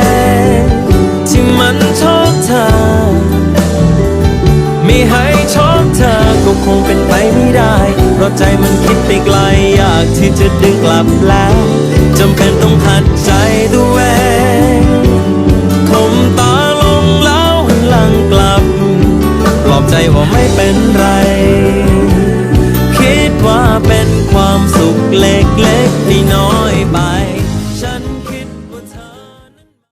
ง ธอ ไม่ให้ชอบเธอก็คงเป็นไปไม่ได้เพราะใจมันคิดไปไกลอยากที่จะดึงกลับแล้วจำเป็นต้องหัดใจด้วยคมตาลงแล้วหันหลังกลับ ปลอบใจว่าไม่เป็นไร